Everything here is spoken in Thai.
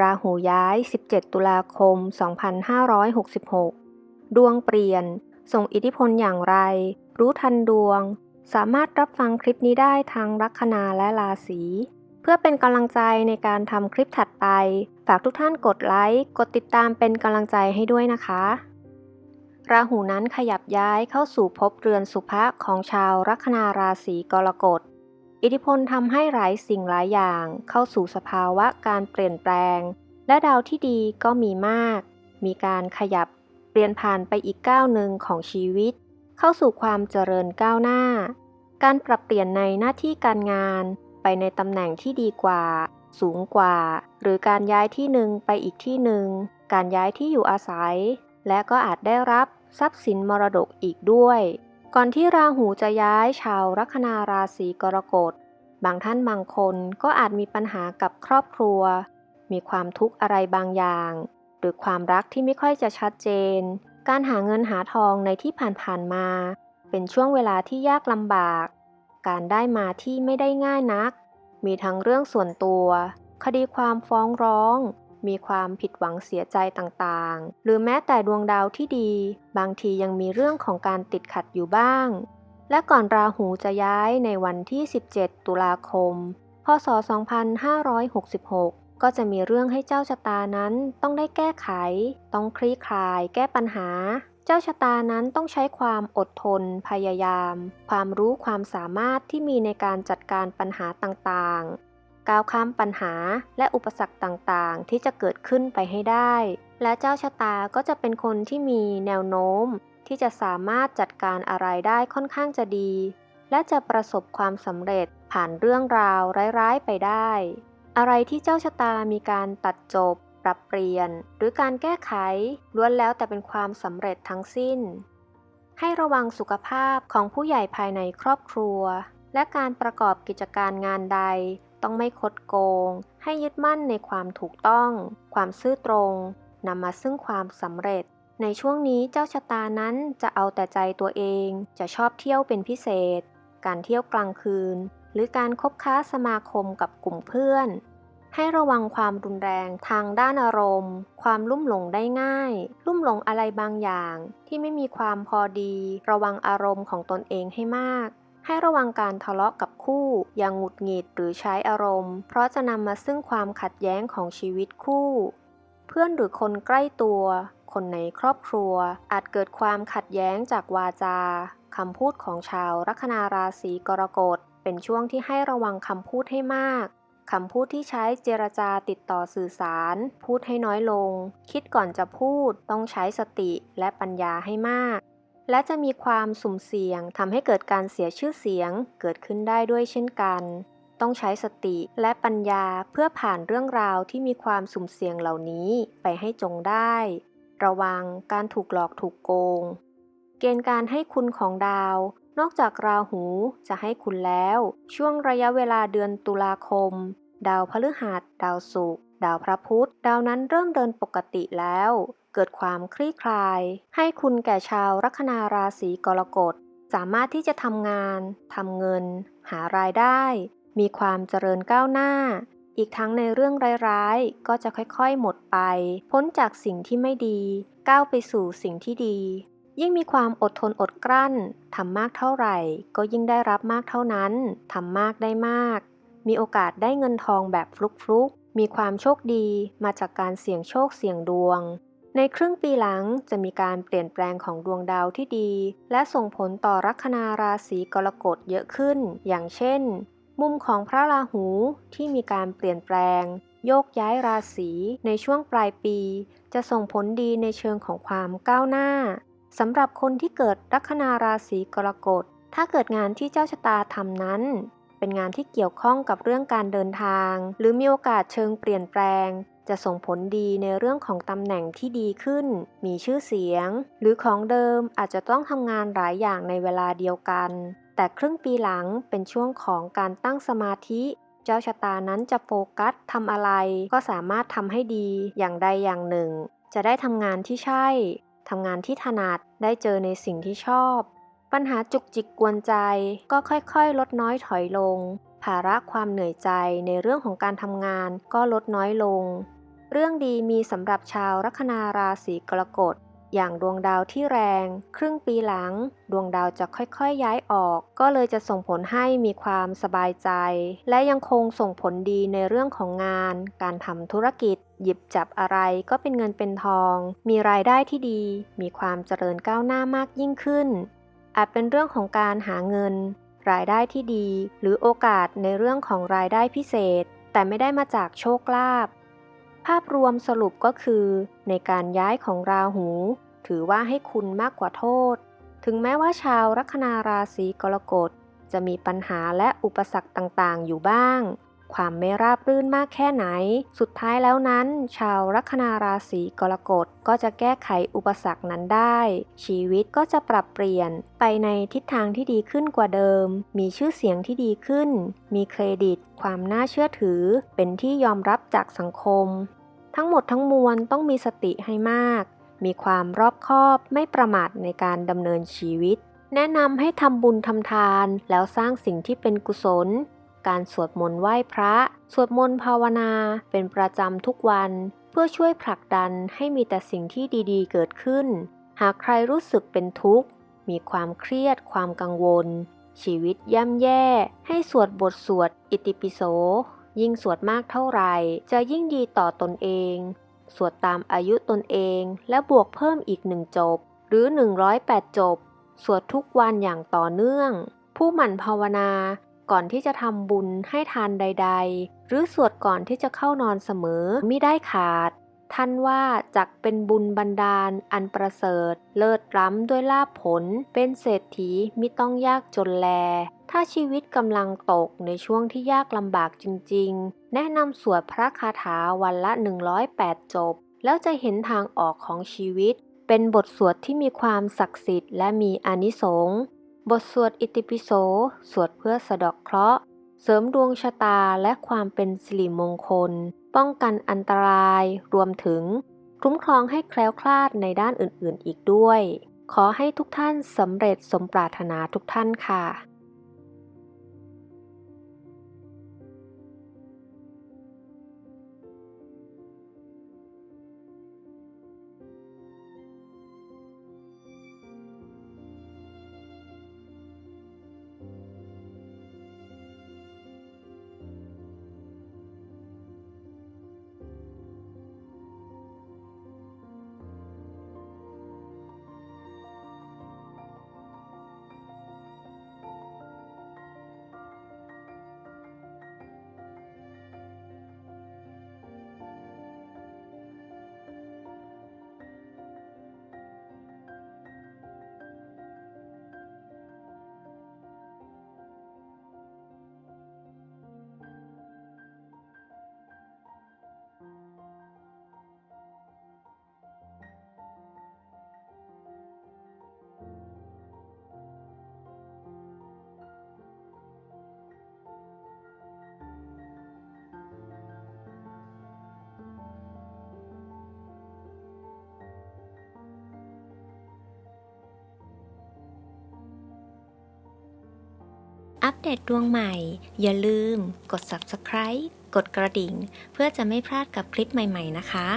ราหูย้าย 17 ตุลาคม 2566 ดวงเปลี่ยน ส่งอิทธิพลอย่างไร รู้ทันดวง สามารถรับฟังคลิปนี้ได้ทางลัคนาและราศี เพื่อเป็นกำลังใจในการทำคลิปถัดไป ฝากทุกท่านกดไลค์ กดติดตามเป็นกำลังใจให้ด้วยนะคะ ราหูนั้นขยับย้ายเข้าสู่ภพเรือนสุภะของชาวลัคนาราศีกรกฎ อิทธิพลทำให้หลายสิ่งหลายอย่างเข้าสู่สภาวะการเปลี่ยนแปลง และดาวที่ดีก็มีมาก มีการขยับเปลี่ยนผ่านไปอีกก้าวหนึ่งของชีวิต เข้าสู่ความเจริญก้าวหน้า การปรับเปลี่ยนในหน้าที่การงานไปในตำแหน่งที่ดีกว่า สูงกว่า หรือการย้ายที่หนึ่งไปอีกที่หนึ่ง การย้ายที่อยู่อาศัย และก็อาจได้รับทรัพย์สินมรดกอีกด้วย ก่อนที่ราหูจะย้ายชาวลัคนาราศีกรกฎ บางท่านบางคนก็อาจมีปัญหากับครอบครัว มีความทุกข์อะไรบางอย่าง หรือความรักที่ไม่ค่อยจะชัดเจน การหาเงินหาทองในที่ผ่านๆมา เป็นช่วงเวลาที่ยากลำบาก การได้มาที่ไม่ได้ง่ายนัก มีทั้งเรื่องส่วนตัว คดีความฟ้องร้อง มีความผิดหวังเสียใจต่างๆ หรือแม้แต่ดวงดาวที่ดี บางทียังมีเรื่องของการติดขัดอยู่บ้าง และก่อนราหูจะย้ายในวันที่ 17 ตุลาคม พศ 2566 ก็จะมีเรื่องให้เจ้าชะตานั้นต้องได้แก้ไข ต้องคลี่คลาย แก้ปัญหา เจ้าชะตานั้นต้องใช้ความอดทน พยายาม ความรู้ความสามารถที่มีในการจัดการปัญหาต่างๆ ก้าวข้ามปัญหาและอุปสรรคต่างๆ ที่จะเกิดขึ้นไปให้ได้ และเจ้าชะตาก็จะเป็นคนที่มีแนวโน้ม ที่จะสามารถจัดการอะไรได้ค่อนข้างจะดี และจะประสบความสำเร็จผ่านเรื่องราวร้ายๆไปได้ อะไรที่เจ้าชะตามีการตัดจบ ปรับเปลี่ยน หรือการแก้ไขล้วนแล้วแต่เป็นความสำเร็จทั้งสิ้น ให้ระวังสุขภาพของผู้ใหญ่ภายในครอบครัว และการประกอบกิจการงานใด ต้องไม่คดโกง ให้ยึดมั่นในความถูกต้อง ความซื่อตรงนำมาซึ่งความสำเร็จ ในช่วงนี้เจ้าชะตานั้นจะเอาแต่ใจตัวเอง จะชอบเที่ยวเป็นพิเศษ การเที่ยวกลางคืน หรือการคบค้าสมาคมกับกลุ่มเพื่อน ให้ระวังความรุนแรงทางด้านอารมณ์ ความลุ่มหลงได้ง่าย ลุ่มหลงอะไรบางอย่าง ที่ไม่มีความพอดี ระวังอารมณ์ของตนเองให้มาก ให้ระวังการทะเลาะกับคู่ อย่างหงุดหงิดหรือใช้อารมณ์ เพราะจะนำมาซึ่งความขัดแย้งของชีวิตคู่ เพื่อนหรือคนใกล้ตัว คนในครอบครัว อาจเกิดความขัดแย้งจากวาจาคำพูดของชาวลัคนาราศีกรกฎ เป็นช่วงที่ให้ระวังคำพูดให้มากคำพูดที่ใช้เจรจาติดต่อสื่อสาร พูดให้น้อยลง คิดก่อนจะพูด ต้องใช้สติและปัญญาให้มาก และจะมีความสุ่มเสี่ยงทำให้เกิดการเสียชื่อเสียงเกิดขึ้นได้ด้วยเช่นกัน ต้องใช้สติและปัญญาเพื่อผ่านเรื่องราวที่มีความสุ่มเสี่ยงเหล่านี้ไปให้จงได้ ระวังการถูกหลอกถูกโกง เกณฑ์การให้คุณของดาว นอกจากราหูจะให้คุณแล้ว ช่วงระยะเวลาเดือนตุลาคม ดาวพฤหัส ดาวศุกร์ดาวพระพุธ ดาวนั้นเริ่มเดินปกติแล้ว เกิดความคลี่คลาย ให้คุณแก่ชาวลัคนาราศีกรกฎ สามารถที่จะทำงานทำเงิน หารายได้ มีความเจริญก้าวหน้า อีกทั้งในเรื่องร้ายๆ ก็จะค่อยๆหมดไป พ้นจากสิ่งที่ไม่ดี ก้าวไปสู่สิ่งที่ดี ยิ่งมีความอดทนอดกลั้นทำมากเท่าไหร่ ก็ยิ่งได้รับมากเท่านั้นทำมากได้มาก มีโอกาสได้เงินทองแบบฟลุกๆมีความโชคดีมาจากการเสี่ยงโชคเสี่ยงดวง ในครึ่งปีหลังจะมีการเปลี่ยนแปลงของดวงดาวที่ดี และส่งผลต่อลัคนาราศีกรกฎเยอะขึ้น อย่างเช่น มุมของพระราหูที่มีการเปลี่ยนแปลง โยกย้ายราศีในช่วงปลายปี จะส่งผลดีในเชิงของความก้าวหน้าสำหรับคนที่เกิดลัคนาราศีกรกฎถ้าเกิดงานที่เจ้าชะตาทำนั้น เป็นงานที่เกี่ยวข้องกับเรื่องการเดินทาง หรือมีโอกาสเชิงเปลี่ยนแปลง จะส่งผลดีในเรื่องของตำแหน่งที่ดีขึ้น มีชื่อเสียง หรือของเดิมอาจจะต้องทำงานหลายอย่างในเวลาเดียวกัน แต่ครึ่งปีหลังเป็นช่วงของการตั้งสมาธิ เจ้าชะตานั้นจะโฟกัสทำอะไร ก็สามารถทำให้ดีอย่างใดอย่างหนึ่ง จะได้ทำงานที่ใช่ทำงานที่ถนัดได้เจอในสิ่งที่ชอบ ปัญหาจุกจิกกวนใจก็ค่อยๆ ลดน้อยถอยลงภาระความเหนื่อยใจในเรื่องของการทำงานก็ลดน้อยลง เรื่องดีมีสำหรับชาวลัคนาราศีกรกฎ อย่างดวงดาวที่แรง ครึ่งปีหลัง ดวงดาวจะค่อยๆย้ายออก ก็เลยจะส่งผลให้มีความสบายใจ และยังคงส่งผลดีในเรื่องของงาน การทำธุรกิจ หยิบจับอะไรก็เป็นเงินเป็นทอง มีรายได้ที่ดี มีความเจริญก้าวหน้ามากยิ่งขึ้น อาจเป็นเรื่องของการหาเงิน รายได้ที่ดี หรือโอกาสในเรื่องของรายได้พิเศษ แต่ไม่ได้มาจากโชคลาภ ภาพรวมสรุปก็คือ ในการย้ายของราหู ถือว่าให้คุณมากกว่าโทษ ถึงแม้ว่าชาวลัคนาราศีกรกฎจะมีปัญหาและอุปสรรคต่างๆ อยู่บ้าง ความไม่ราบรื่นมากแค่ไหน สุดท้ายแล้วนั้น ชาวลัคนาราศีกรกฎก็จะแก้ไขอุปสรรคนั้นได้ ชีวิตก็จะปรับเปลี่ยนไปในทิศทางที่ดีขึ้นกว่าเดิม มีชื่อเสียงที่ดีขึ้น มีเครดิต ความน่าเชื่อถือ เป็นที่ยอมรับจากสังคม ทั้งหมดทั้งมวลต้องมีสติให้มาก มีความรอบคอบไม่ประมาทในการดำเนินชีวิตแนะนำให้ทำบุญทำทานแล้วสร้างสิ่งที่เป็นกุศล การสวดมนต์ไหว้พระ สวดมนต์ภาวนาเป็นประจำทุกวัน เพื่อช่วยผลักดันให้มีแต่สิ่งที่ดีๆ เกิดขึ้น หากใครรู้สึกเป็นทุกข์ มีความเครียด ความกังวล ชีวิตย่ำแย่ ให้สวดบทสวดอิติปิโส ยิ่งสวดมากเท่าไหร่ จะยิ่งดีต่อตนเอง สวดตามอายุตนเองและบวกเพิ่มอีกหนึ่งจบ หรือ 108 จบ สวดทุกวันอย่างต่อเนื่อง ผู้หมั่นภาวนา ก่อนที่จะทำบุญให้ทานใด ๆ หรือสวดก่อนที่จะเข้านอนเสมอมิได้ขาด ท่านว่าจักเป็นบุญบันดาล อันประเสริฐ เลิศล้ำด้วยลาภผล เป็นเศรษฐีมิต้องยากจนแล ถ้าชีวิตกำลังตกในช่วงที่ยากลำบากจริง ๆ แนะนำสวดพระคาถาวันละ 108 จบ แล้วจะเห็นทางออกของชีวิต เป็นบทสวดที่มีความศักดิ์สิทธิ์และมีอานิสงส์ บทสวดอิติปิโส สวดเพื่อสะดอกเคราะห์ เสริมดวงชะตาและความเป็นสิริมงคล ป้องกันอันตราย รวมถึง คุ้มครองให้แคล้วคลาดในด้านอื่นๆอีกด้วย ขอให้ทุกท่านสำเร็จสมปรารถนาทุกท่านค่ะ อัปเดตดวงใหม่ อย่าลืม กด subscribe กดกระดิ่ง เพื่อจะไม่พลาดกับคลิปใหม่ ๆ นะคะ